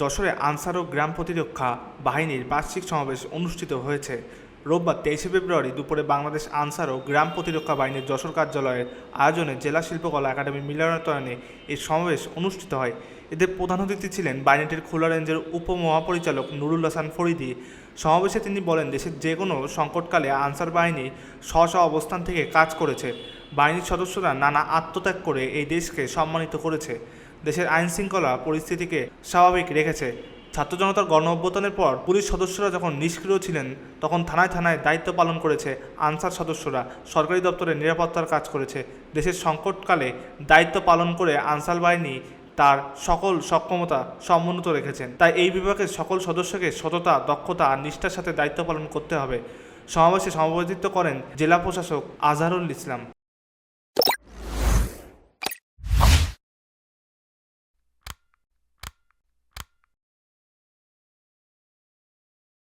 যশোরে আনসার ও গ্রাম প্রতিরক্ষা বাহিনীর বার্ষিক সমাবেশ অনুষ্ঠিত হয়েছে। রোববার তেইশে ফেব্রুয়ারি দুপুরে বাংলাদেশ আনসার ও গ্রাম প্রতিরক্ষা বাহিনীর যশোর কার্যালয়ের আয়োজনে জেলা শিল্পকলা একাডেমি মিলনায়তনে এই সমাবেশ অনুষ্ঠিত হয়। এতে প্রধান অতিথি ছিলেন বাহিনীটির খুলনা রেঞ্জের উপমহাপরিচালক নুরুল হাসান ফরিদি। সমাবেশে তিনি বলেন, দেশের যে কোনো সংকটকালে আনসার বাহিনী স্ব স্ব অবস্থান থেকে কাজ করেছে। বাহিনীর সদস্যরা নানা আত্মত্যাগ করে এই দেশকে সম্মানিত করেছে। দেশের আইন শৃঙ্খলা পরিস্থিতিকে স্বাভাবিক রেখেছে। ছাত্র জনতার গণ অভ্যুত্থানের পর পুলিশ সদস্যরা যখন নিষ্ক্রিয় ছিলেন, তখন থানায় থানায় দায়িত্ব পালন করেছে আনসার সদস্যরা। সরকারি দপ্তরে নিরাপত্তার কাজ করেছে। দেশের সংকটকালে দায়িত্ব পালন করে আনসার বাহিনী তার সকল সক্ষমতা সমুন্নত রেখেছেন। তাই এই বিভাগের সকল সদস্যকে সততা, দক্ষতা আর নিষ্ঠার সাথে দায়িত্ব পালন করতে হবে। সমাবেশে সভাপতিত্ব করেন জেলা প্রশাসক আজহারুল ইসলাম।